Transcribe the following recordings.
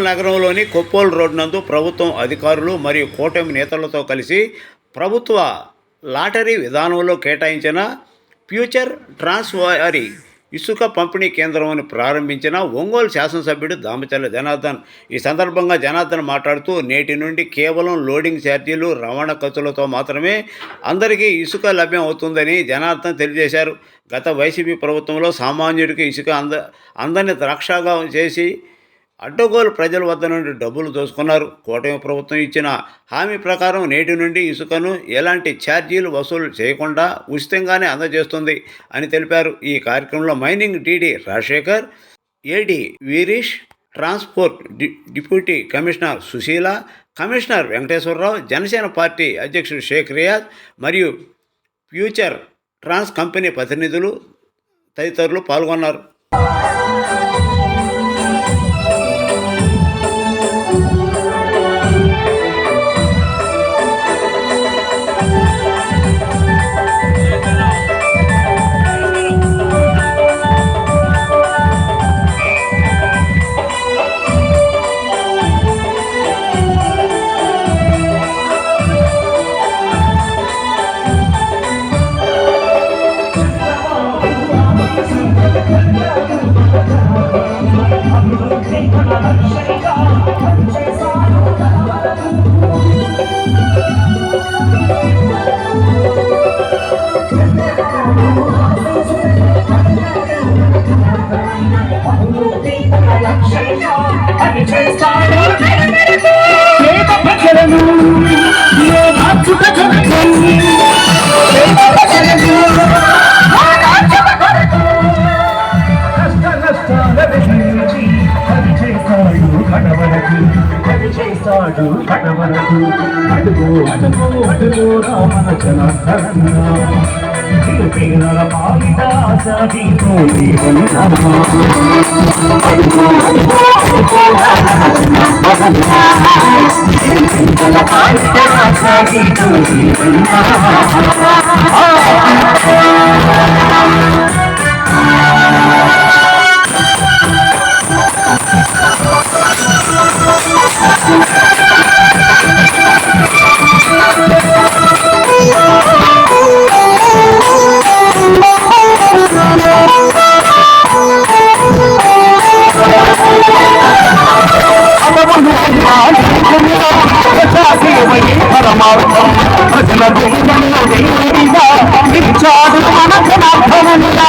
ఒంగోలు నగరంలోని కొప్పోల్ రోడ్ నందు ప్రభుత్వం అధికారులు మరియు కూటమి నేతలతో కలిసి ప్రభుత్వ లాటరీ విధానంలో కేటాయించిన ఫ్యూచర్ ట్రాన్స్వారీ ఇసుక పంపిణీ కేంద్రం ప్రారంభించిన ఒంగోలు శాసనసభ్యుడు దామచల్ల జనార్దన్. ఈ సందర్భంగా జనార్దన్ మాట్లాడుతూ నేటి నుండి కేవలం లోడింగ్ ఛార్జీలు రవాణా ఖర్చులతో మాత్రమే అందరికీ ఇసుక లభ్యం అవుతుందని జనార్దన్ తెలియజేశారు. గత వైసీపీ ప్రభుత్వంలో సామాన్యుడికి ఇసుక అంద అందని ద్రాక్షగా చేసి అడ్డగోలు ప్రజల వద్ద నుండి డబ్బులు దోసుకున్నారు. కూటమి ప్రభుత్వం ఇచ్చిన హామీ ప్రకారం నేటి నుండి ఇసుకను ఎలాంటి ఛార్జీలు వసూలు చేయకుండా ఉచితంగానే అందజేస్తుంది అని తెలిపారు. ఈ కార్యక్రమంలో mining DD Rajasekhar AD Veeresh transport D deputy commissioner Susheela commissioner Venkateswararao Janasena party అధ్యక్షుడు షేక్ రియాజ్ మరియు ఫ్యూచర్ ట్రాన్స్ కంపెనీ ప్రతినిధులు తదితరులు పాల్గొన్నారు. చేస్తాడు కడవరకు అది అడుగు అడుగు అడుగు రామన జనార్దన तेरा कालिदास जी को जीवन कालिदास जी को जीवन Thank you. దేవుడిగా నిలిచాడు మన జనార్దనుగా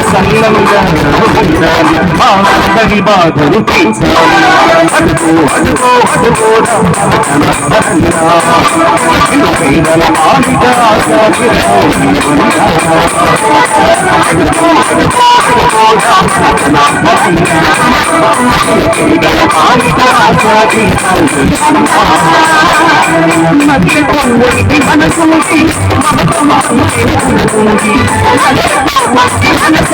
కాలాలు సల్లంగా ఉండాలి బాధలు తీర్చాలి అడుగు అడుగు అడుగు పేదల మాలిక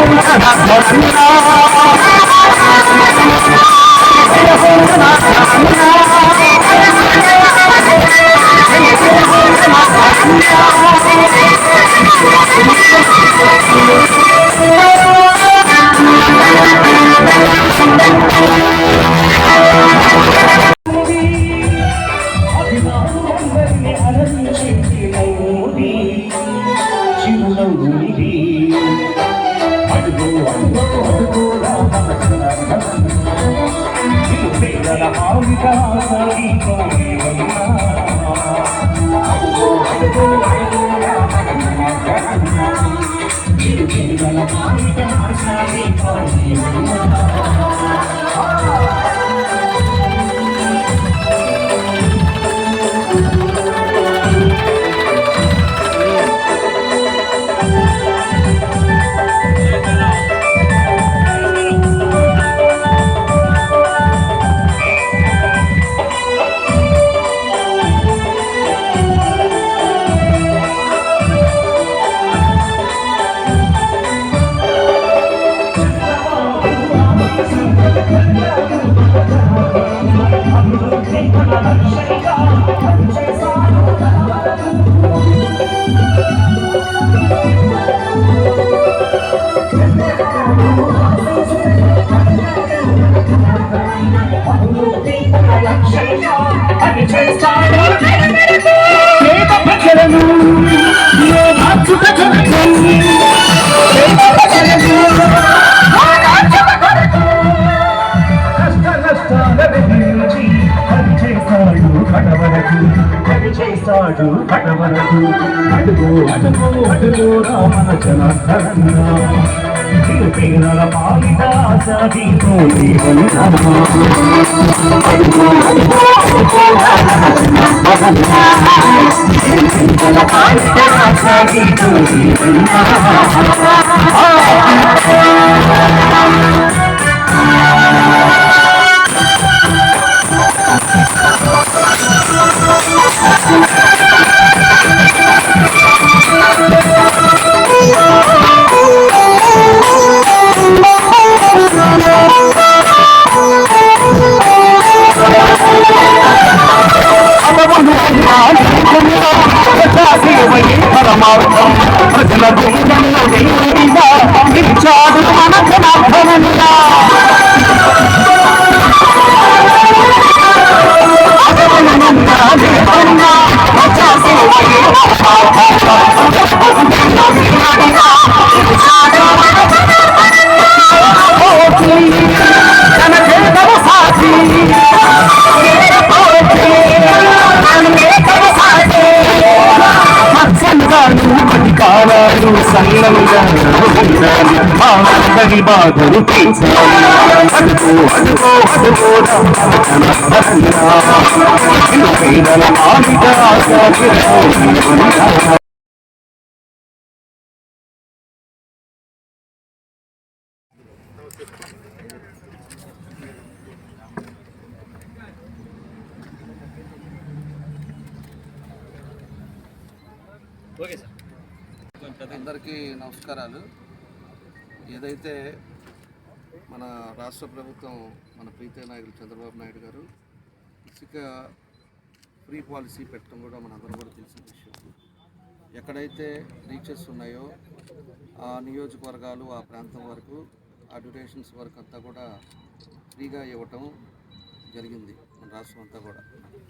అభిమానులందరినీ పేద పేద ప్రజలను చేస్తాడు కడవరకు అడుగు అడుగు అడుగు రామన జనార్దన పేదల పాలిట అడుగు అడుగు జనార్దన పేదల అందరి బాధలు తీర్చాలి అడుగో అడుగో అడుగో పేదల ఆవిడ ఆశా అందరికీ నమస్కారాలు. ఏదైతే మన రాష్ట్ర ప్రభుత్వం మన ప్రీతి నాయకులు చంద్రబాబు నాయుడు గారు ఇసుక ఫ్రీ పాలసీ పెట్టడం కూడా మన అందరూ కూడా తెలిసిన విషయం. ఎక్కడైతే రీచెస్ ఉన్నాయో ఆ నియోజకవర్గాలు ఆ ప్రాంతం వరకు ఆ డ్యూరేషన్స్ వరకు అంతా కూడా ఫ్రీగా ఇవ్వటం జరిగింది మన రాష్ట్రం అంతా కూడా.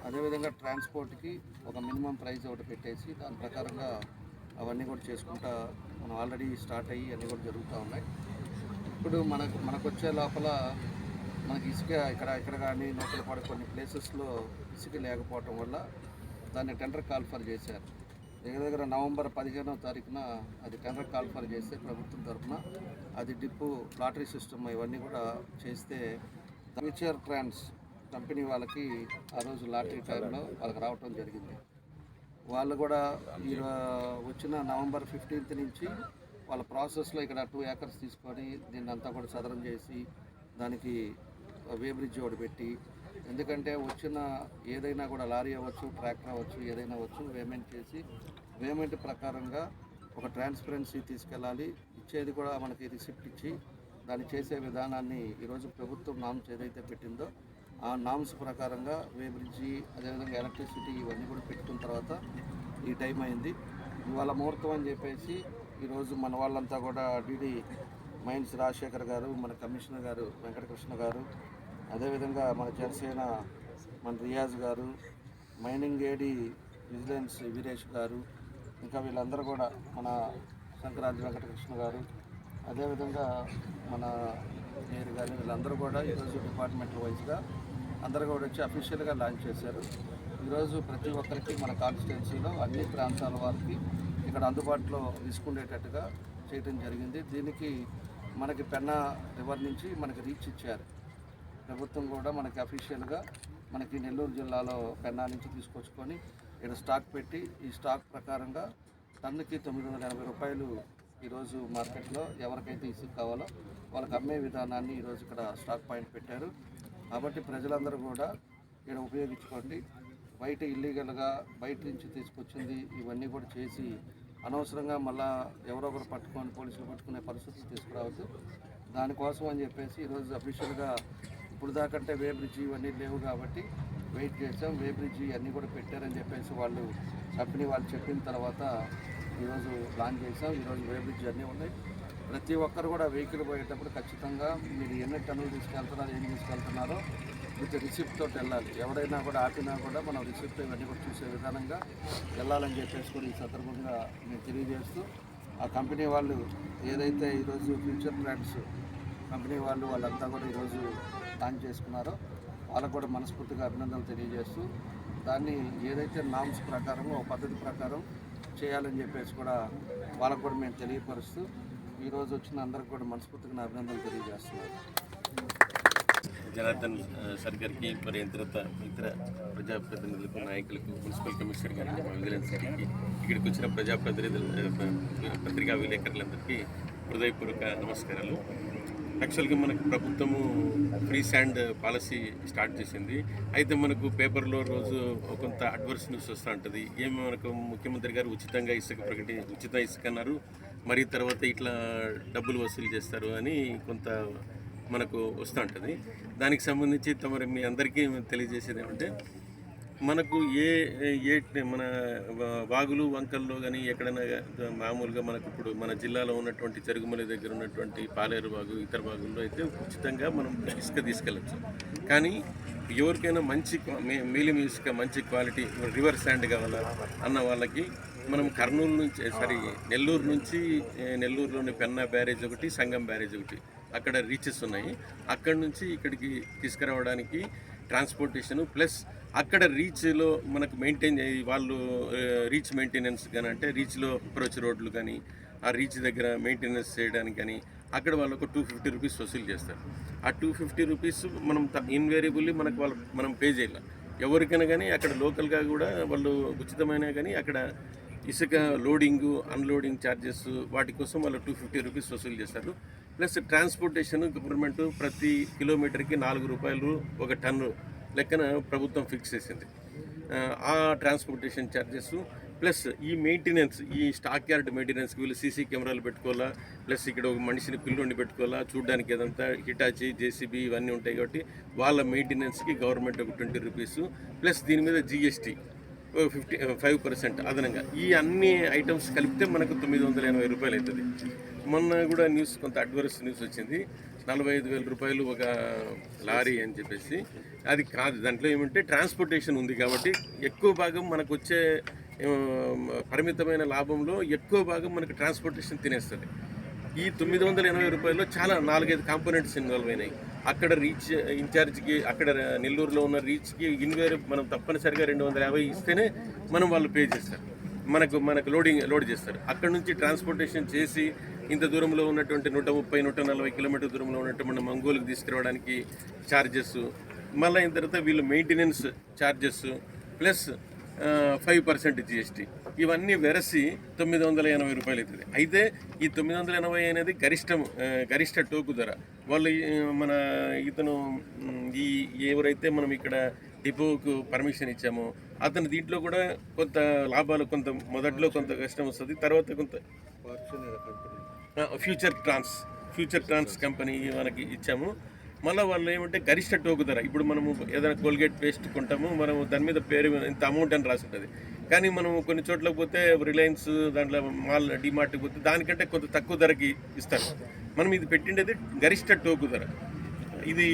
అదేవిధంగా ట్రాన్స్పోర్ట్కి ఒక మినిమం ప్రైస్ ఒకటి పెట్టేసి దాని ప్రకారంగా అవన్నీ కూడా చేసుకుంటా మనం ఆల్రెడీ స్టార్ట్ అయ్యి అన్నీ కూడా జరుగుతూ ఉన్నాయి. ఇప్పుడు మనకు మనకు వచ్చే లోపల మనకి ఇసుక ఇక్కడ ఇక్కడ కానీ నూతలపాడు కొన్ని ప్లేసెస్లో ఇసుక లేకపోవటం వల్ల దాన్ని టెండర్ కాల్ఫర్ చేశారు. దగ్గర దగ్గర నవంబర్ పదిహేనవ తారీఖున అది టెండర్ కాల్ఫర్ చేస్తే ప్రభుత్వం తరఫున అది డిప్పు లాటరీ సిస్టమ్ ఇవన్నీ కూడా చేస్తే ఫ్యూచర్ ట్రాన్స్ కంపెనీ వాళ్ళకి ఆ రోజు లాటరీ టైంలో వాళ్ళకి రావటం జరిగింది. వాళ్ళు కూడా మీరు వచ్చిన నవంబర్ ఫిఫ్టీన్త్ నుంచి వాళ్ళ ప్రాసెస్లో ఇక్కడ టూ ఏకర్స్ తీసుకొని దీన్ని అంతా కూడా సదరం చేసి దానికి వేబ్రిడ్జ్ ఒకటి పెట్టి ఎందుకంటే వచ్చిన ఏదైనా కూడా లారీ అవ్వచ్చు ట్రాక్టర్ అవ్వచ్చు ఏదైనా అవ్వచ్చు పేమెంట్ చేసి పేమెంట్ ప్రకారంగా ఒక ట్రాన్స్పరెన్సీ తీసుకెళ్ళాలి. ఇచ్చేది కూడా మనకి రిసిప్ట్ ఇచ్చి దాన్ని చేసే విధానాన్ని ఈరోజు ప్రభుత్వం నామ్స్ ఏదైతే పెట్టిందో ఆ నామ్స్ ప్రకారంగా వే బ్రిడ్జి అదేవిధంగా ఎలక్ట్రిసిటీ ఇవన్నీ కూడా పెట్టుకున్న తర్వాత ఈ టైం అయింది. ఇవాళ ముహూర్తం అని చెప్పేసి ఈరోజు మన వాళ్ళంతా కూడా డిడి మైన్స్ రాజశేఖర్ గారు మన కమిషనర్ గారు వెంకటకృష్ణ గారు అదేవిధంగా మన జనసేన మన రియాజ్ గారు మైనింగ్ ఏడి విజిలెన్స్ వీరేష్ గారు ఇంకా వీళ్ళందరూ కూడా మన సంక్రాంతి వెంకటకృష్ణ గారు అదేవిధంగా మన మీరు గారు వీళ్ళందరూ కూడా ఈరోజు డిపార్ట్మెంట్ వైజ్గా అందరు కూడా వచ్చి అఫీషియల్గా లాంచ్ చేశారు. ఈరోజు ప్రతి ఒక్కరికి మన కాన్స్టిట్యున్సీలో అన్ని ప్రాంతాల వారికి ఇక్కడ అందుబాటులో తీసుకునేటట్టుగా చేయడం జరిగింది. దీనికి మనకి పెన్నా రివర్ నుంచి మనకి రీచ్ ఇచ్చారు. ప్రభుత్వం కూడా మనకి అఫీషియల్గా మనకి నెల్లూరు జిల్లాలో పెన్నా నుంచి తీసుకొచ్చుకొని ఇక్కడ స్టాక్ పెట్టి ఈ స్టాక్ ప్రకారంగా టన్నుకి తొమ్మిది వందల ఎనభై రూపాయలు ఈరోజు మార్కెట్లో ఎవరికైతే ఇసుక కావాలో వాళ్ళకి అమ్మే విధానాన్ని ఈరోజు ఇక్కడ స్టాక్ పాయింట్ పెట్టారు. కాబట్టి ప్రజలందరూ కూడా ఇక్కడ ఉపయోగించుకోండి. బయట ఇల్లీగల్గా బయట నుంచి తీసుకొచ్చింది ఇవన్నీ కూడా చేసి అనవసరంగా మళ్ళా ఎవరో ఒకరు పట్టుకొని పోలీసులు పట్టుకునే పరిస్థితులు తీసుకురావద్దు. దానికోసం అని చెప్పేసి ఈరోజు అఫీషియల్గా ఇప్పుడు దాకంటే వే బ్రిడ్జి ఇవన్నీ లేవు కాబట్టి వెయిట్ చేసాం వే బ్రిడ్జి అన్నీ కూడా పెట్టారని చెప్పేసి వాళ్ళు కంపెనీ వాళ్ళు చెప్పిన తర్వాత ఈరోజు ప్లాన్ చేసాం ఈరోజు వే బ్రిడ్జి అన్నీ ఉన్నాయి. ప్రతి ఒక్కరు కూడా వెహికల్ పోయేటప్పుడు ఖచ్చితంగా మీరు ఎన్ని టన్నులు తీసుకెళ్తున్నారు ఏం తీసుకెళ్తున్నారో విత్ రిసిప్ట్ తోటి వెళ్ళాలి. ఎవరైనా కూడా ఆపినా కూడా మనం రిసిప్ట్ ఇవన్నీ కూడా చూసే విధానంగా వెళ్ళాలని చెప్పేసి కూడా ఈ సందర్భంగా నేను తెలియజేస్తూ ఆ కంపెనీ వాళ్ళు ఏదైతే ఈరోజు ఫ్యూచర్ ప్లాన్స్ కంపెనీ వాళ్ళు వాళ్ళంతా కూడా ఈరోజు లాంచ్ చేసుకున్నారో వాళ్ళకు కూడా మనస్ఫూర్తిగా అభినందనలు తెలియజేస్తూ దాన్ని ఏదైతే నామ్స్ ప్రకారం ఓ పద్ధతి ప్రకారం చేయాలని చెప్పేసి కూడా వాళ్ళకు కూడా మేము తెలియపరుస్తూ ఈరోజు వచ్చిన అందరికి కూడా మనస్ఫూర్తిగా నా అభినందనలు తెలియజేస్తున్నాను. జనార్దన్ సార్ గారికి మరి ఇతర ఇతర ప్రజాప్రతినిధులకు నాయకులకు మున్సిపల్ కమిషనర్ గారికి విజిలెన్స్ గారికి ఇక్కడికి వచ్చిన ప్రజాప్రతినిధులు పత్రికా విలేకరులందరికీ హృదయపూర్వక నమస్కారాలు. యాక్చువల్గా మనకు ప్రభుత్వము ఫ్రీ శాండ్ పాలసీ స్టార్ట్ చేసింది. అయితే మనకు పేపర్లో రోజు కొంత అడ్వర్స్ న్యూస్ వస్తూ ఉంటుంది. ఏమి మనకు ముఖ్యమంత్రి గారు ఉచితంగా ఇసుక ప్రకటి ఉచిత ఇసుక అన్నారు. మరి తర్వాత ఇట్లా డబ్బులు వసూలు చేస్తారు అని కొంత మనకు వస్తూ ఉంటుంది. దానికి సంబంధించి తమరి మీ అందరికీ తెలియజేసేది ఏమంటే మనకు ఏ ఏ మన వాగులు వంకల్లో కానీ ఎక్కడైనా మామూలుగా మనకు ఇప్పుడు మన జిల్లాలో ఉన్నటువంటి చెరుగుమల దగ్గర ఉన్నటువంటి పాలేరు వాగు ఇతర వాగుల్లో అయితే ఉచితంగా మనం ఇసుక తీసుకెళ్ళచ్చు. కానీ ఎవరికైనా మంచి మేలిమి ఇసుక మంచి క్వాలిటీ రివర్ శాండ్ కావాలా అన్న వాళ్ళకి మనం కర్నూలు నుంచి సారీ నెల్లూరు నుంచి నెల్లూరులోని పెన్నా బ్యారేజ్ ఒకటి సంగం బ్యారేజ్ ఒకటి అక్కడ రీచెస్ ఉన్నాయి. అక్కడ నుంచి ఇక్కడికి తీసుకురావడానికి ట్రాన్స్పోర్టేషన్ ప్లస్ అక్కడ రీచ్లో మనకు మెయింటైన్ వాళ్ళు రీచ్ మెయింటెనెన్స్ కానీ అంటే రీచ్లో అప్రోచ్ రోడ్లు కానీ ఆ రీచ్ దగ్గర మెయింటెనెన్స్ చేయడానికి కానీ అక్కడ వాళ్ళు ఒక టూ ఫిఫ్టీ రూపీస్ వసూలు చేస్తారు. ఆ టూ ఫిఫ్టీ రూపీస్ మనం ఇన్వేరియబుల్లీ మనకు వాళ్ళు మనం పే చేయాలి. ఎవరికైనా కానీ అక్కడ లోకల్గా కూడా వాళ్ళు ఉచితమైన కానీ అక్కడ ఇసుక లోడింగ్ అన్లోడింగ్ ఛార్జెస్ వాటి కోసం వాళ్ళు టూ ఫిఫ్టీ రూపీస్ వసూలు చేస్తారు ప్లస్ ట్రాన్స్పోర్టేషన్ గవర్నమెంట్ ప్రతి కిలోమీటర్కి నాలుగు రూపాయలు ఒక టన్ను లెక్కన ప్రభుత్వం ఫిక్స్ చేసింది. ఆ, ట్రాన్స్పోర్టేషన్ ఛార్జెస్ ప్లస్ ఈ మెయింటెనెన్స్ ఈ స్టాక్ యార్డ్ మెయింటెనెన్స్కి వీళ్ళు సీసీ కెమెరాలు పెట్టుకోవాలా? ప్లస్ ఇక్కడ ఒక మనిషిని పిల్లోని పెట్టుకోవాలా? చూడడానికి ఏదంతా హిటాచి జేసీబీ ఇవన్నీ ఉంటాయి కాబట్టి వాళ్ళ మెయింటెనెన్స్కి గవర్నమెంట్ ఒక ట్వంటీ రూపీస్ ప్లస్ దీని మీద జిఎస్టీ ఫిఫ్టీ ఫైవ్ పర్సెంట్ అదనంగా. ఈ అన్ని ఐటమ్స్ కలిపితే మనకు తొమ్మిది వందల ఎనభై రూపాయలు అవుతుంది మొన్న కూడా న్యూస్ కొంత అడ్వర్స్ న్యూస్ వచ్చింది. నలభై ఐదు వేల రూపాయలు ఒక లారీ అని చెప్పేసి. అది కాదు దాంట్లో ఏమంటే ట్రాన్స్పోర్టేషన్ ఉంది కాబట్టి ఎక్కువ భాగం మనకు వచ్చే పరిమితమైన లాభంలో ఎక్కువ భాగం మనకు ట్రాన్స్పోర్టేషన్ తినేస్తుంది. ఈ తొమ్మిది వందల ఎనభై రూపాయల్లో చాలా నాలుగైదు కాంపోనెంట్స్ ఇన్వాల్వ్ అయినాయి. అక్కడ రీచ్ ఇన్ఛార్జ్కి అక్కడ నెల్లూరులో ఉన్న రీచ్కి ఇన్వేర్ మనం తప్పనిసరిగా రెండు వందల యాభై ఇస్తేనే మనం వాళ్ళు పే చేస్తారు. మనకు మనకు లోడింగ్ లోడ్ చేస్తారు. అక్కడ నుంచి ట్రాన్స్పోర్టేషన్ చేసి ఇంత దూరంలో ఉన్నటువంటి నూట ముప్పై నూట నలభై కిలోమీటర్ దూరంలో ఉన్నటువంటి మన మంగోలుకి తీసుకురావడానికి ఛార్జెస్ మళ్ళీ అయిన తర్వాత వీళ్ళు maintenance charges plus five percent GST ఇవన్నీ వెరసి తొమ్మిది వందల ఎనభై రూపాయలు అవుతుంది అయితే ఈ తొమ్మిది వందల ఎనభై అనేది గరిష్టం గరిష్ట టోకు ధర. వాళ్ళు మన ఇతను ఈ ఎవరైతే మనం ఇక్కడ డిపోకు పర్మిషన్ ఇచ్చామో అతను దీంట్లో కూడా కొంత లాభాలు కొంత మొదట్లో కొంత కష్టం వస్తుంది తర్వాత కొంత future trans future trans company మనకి ఇచ్చాము. మళ్ళీ వాళ్ళు ఏమంటే గరిష్ట టోకు ధర ఇప్పుడు మనము ఏదైనా కోల్గేట్ పేస్ట్ కొంటాము మనం దాని మీద పేరు ఇంత అమౌంట్ అని రాసి ఉంటుంది. కానీ మనం కొన్ని చోట్లకి పోతే రిలయన్స్ దాంట్లో మాల్ డిమార్ట్కి పోతే దానికంటే కొంత తక్కువ ధరకి ఇస్తారు. మనం ఇది పెట్టిండేది గరిష్ట టోకు ధర. ఇది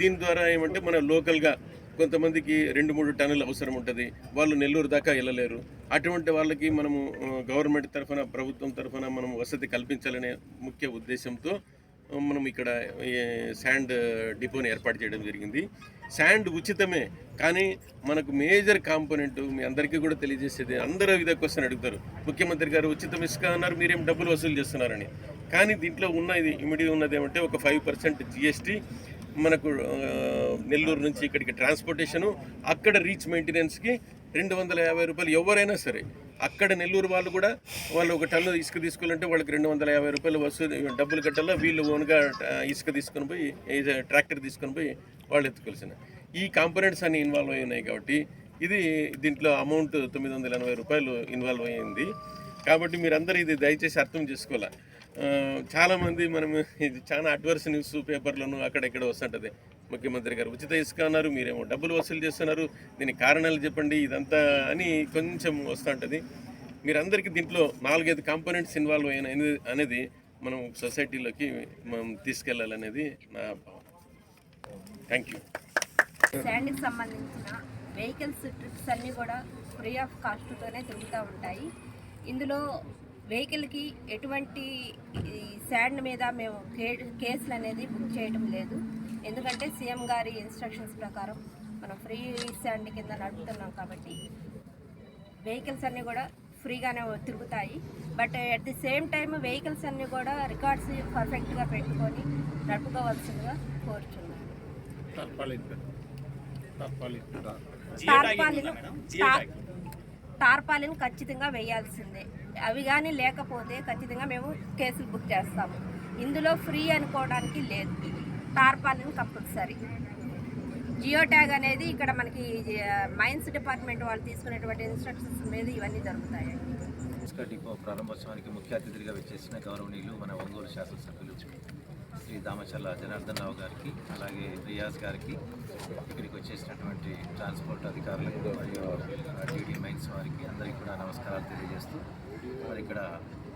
దీని ద్వారా ఏమంటే మన లోకల్గా కొంతమందికి రెండు మూడు టన్నులు అవసరం ఉంటుంది. వాళ్ళు నెల్లూరు దాకా వెళ్ళలేరు అటువంటి వాళ్ళకి మనము గవర్నమెంట్ తరఫున ప్రభుత్వం తరఫున మనం వసతి కల్పించాలనే ముఖ్య ఉద్దేశంతో మనం ఇక్కడ శాండ్ డిపోని ఏర్పాటు చేయడం జరిగింది. శాండ్ ఉచితమే కానీ మనకు మేజర్ కాంపోనెంట్ మీ అందరికీ కూడా తెలియజేసేది అందరూ ఇదే క్వశ్చన్ అడుగుతారు. ముఖ్యమంత్రి గారు ఉచితం ఇసుక అన్నారు మీరేం డబ్బులు వసూలు చేస్తున్నారని. కానీ దీంట్లో ఉన్నది ఇమిడి ఉన్నది ఏమంటే ఒక ఫైవ్ పర్సెంట్ జిఎస్టీ మనకు నెల్లూరు నుంచి ఇక్కడికి ట్రాన్స్పోర్టేషను అక్కడ రీచ్ మెయింటెనెన్స్కి రెండు వందల యాభై రూపాయలు ఎవరైనా సరే అక్కడ నెల్లూరు వాళ్ళు కూడా వాళ్ళు ఒక టన్ను ఇసుక తీసుకోవాలంటే వాళ్ళకి రెండు వందల యాభై రూపాయలు వసూలు డబ్బులు కట్టాలో వీళ్ళు ఓన్గా ఇసుక తీసుకొని పోయి ట్రాక్టర్ తీసుకొని పోయి వాళ్ళు ఎత్తుకోవాల్సిన ఈ కాంపోనెంట్స్ అన్ని ఇన్వాల్వ్ అయి ఉన్నాయి కాబట్టి ఇది దీంట్లో అమౌంట్ తొమ్మిది వందల ఎనభై రూపాయలు ఇన్వాల్వ్ అయ్యింది. కాబట్టి మీరందరూ ఇది దయచేసి అర్థం చేసుకోవాలి. చాలామంది మనం ఇది చాలా అడ్వర్స్ న్యూస్ పేపర్లను అక్కడెక్కడ వస్తుంటుంది. ముఖ్యమంత్రి గారు ఉచిత ఇసుక అన్నారు మీరేమో డబ్బులు వసూలు చేస్తున్నారు దీనికి కారణాలు చెప్పండి ఇదంతా అని కొంచెం వస్తుంటుంది. మీరందరికీ దీంట్లో నాలుగైదు కాంపోనెంట్స్ ఇన్వాల్వ్ అయిన అనేది- మనం సొసైటీలోకి మనం తీసుకెళ్ళాలనేది నా థ్యాంక్ యూ శాండ్కి సంబంధించిన వెహికల్స్ ట్రిప్స్ అన్నీ కూడా ఫ్రీ ఆఫ్ కాస్ట్తోనే తిరుగుతూ ఉంటాయి. ఇందులో వెహికల్కి ఎటువంటి శాండ్ మీద మేము కే కేసులు అనేది బుక్ చేయడం లేదు. ఎందుకంటే సీఎం గారి ఇన్స్ట్రక్షన్స్ ప్రకారం మనం ఫ్రీ శాండ్ కింద నడుపుతున్నాం కాబట్టి వెహికల్స్ అన్నీ కూడా ఫ్రీగానే తిరుగుతాయి. But at the same time vehicles అన్నీ కూడా రికార్డ్స్ పర్ఫెక్ట్గా పెట్టుకొని నడుపుకోవాల్సిందిగా కోరుచున్నాను టార్పాలిన్ ఖచ్చితంగా వేయాల్సిందే. అవి కానీ లేకపోతే ఖచ్చితంగా మేము కేసులు బుక్ చేస్తాము. ఇందులో ఫ్రీ అనుకోవడానికి లేదు. Tarpaulin compulsory. జియో ట్యాగ్ అనేది ఇక్కడ మనకి మైన్స్ డిపార్ట్మెంట్ వాళ్ళు తీసుకునేటువంటి ఇన్స్ట్రక్షన్స్ మీద ఇవన్నీ జరుగుతాయి. డిపో ప్రారంభోత్సవానికి ముఖ్య అతిథిగా వచ్చేసిన గౌరవనీయులు మన ఒంగోలు శాసనసభ్యులు. శ్రీ దామచల్ల జనార్దన్ రావు గారికి అలాగే రియాజ్ గారికి ఇక్కడికి వచ్చేసినటువంటి ట్రాన్స్పోర్ట్ అధికారులకు మరియు డ్యూటీ మైన్స్ వారికి అందరికీ కూడా నమస్కారాలు తెలియజేస్తూ మరి ఇక్కడ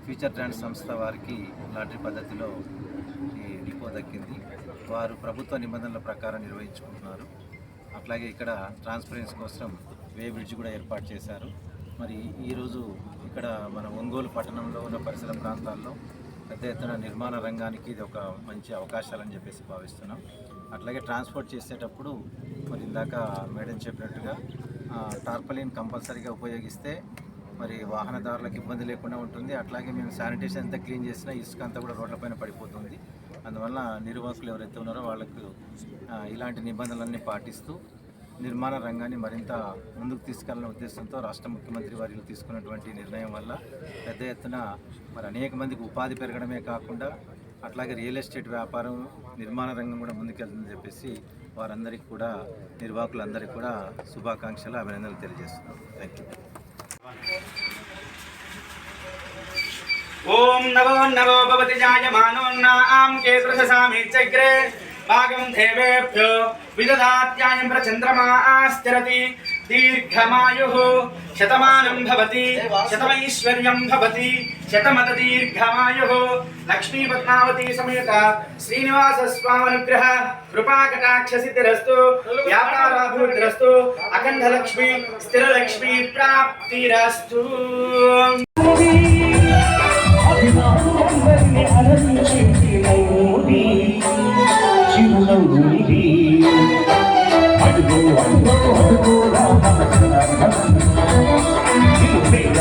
ఫ్యూచర్ ట్రాన్స్ సంస్థ వారికి లాటరీ పద్ధతిలో ఈ డిపో దక్కింది. వారు ప్రభుత్వ నిబంధనల ప్రకారం నిర్వహించుకుంటున్నారు. అట్లాగే ఇక్కడ ట్రాన్స్పరెన్సీ కోసం వే బ్రిడ్జ్ కూడా ఏర్పాటు చేశారు. మరి ఈరోజు ఇక్కడ మన ఒంగోలు పట్టణంలో ఉన్న పరిసర ప్రాంతాల్లో పెద్ద ఎత్తున నిర్మాణ రంగానికి ఇది ఒక మంచి అవకాశాలని చెప్పేసి భావిస్తున్నాం. అట్లాగే ట్రాన్స్పోర్ట్ చేసేటప్పుడు మరి ఇందాక మేడం చెప్పినట్టుగా టార్పలిన్ కంపల్సరీగా ఉపయోగిస్తే మరి వాహనదారులకు ఇబ్బంది లేకుండా ఉంటుంది. అట్లాగే మేము శానిటేషన్ ఎంత క్లీన్ చేసినా ఇసుక అంతా కూడా రోడ్లపైన పడిపోతుంది. అందువల్ల నిర్వాహకులు ఎవరైతే ఉన్నారో వాళ్ళకు ఇలాంటి నిబంధనలన్నీ పాటిస్తూ నిర్మాణ రంగాన్ని మరింత ముందుకు తీసుకెళ్ళనే ఉద్దేశంతో రాష్ట్ర ముఖ్యమంత్రి వారిలో తీసుకున్నటువంటి నిర్ణయం వల్ల పెద్ద ఎత్తున మరి అనేక మందికి ఉపాధి పెరగడమే కాకుండా అట్లాగే రియల్ ఎస్టేట్ వ్యాపారం నిర్మాణ రంగం కూడా ముందుకెళ్తుందని చెప్పేసి వారందరికీ కూడా నిర్వాహకులందరికీ కూడా శుభాకాంక్షలు అభినందనలు తెలియజేస్తున్నాం. థ్యాంక్ యూ ఓం నవో నవో భవతి జాయమానోన్నాం కేతృషసామి చక్రే భాగం దేవేభ్యో విదదాత్యాయం చంద్రమా ఆస్తిరతి దీర్ఘమాయు శతమానం భవతి శతమైశ్వర్యం భవతి శతమత దీర్ఘమాయు లక్ష్మీ పద్మావతి సమేత శ్రీనివాస స్వామనుగ్రహ కృపాకటాక్ష సిద్ధిరస్తు వ్యాపారాభివృద్ధిరస్తు అఖండ లక్ష్మి స్థిర లక్ష్మి ప్రాప్తిరస్తు అభిమానులందరినీ అలరించేటి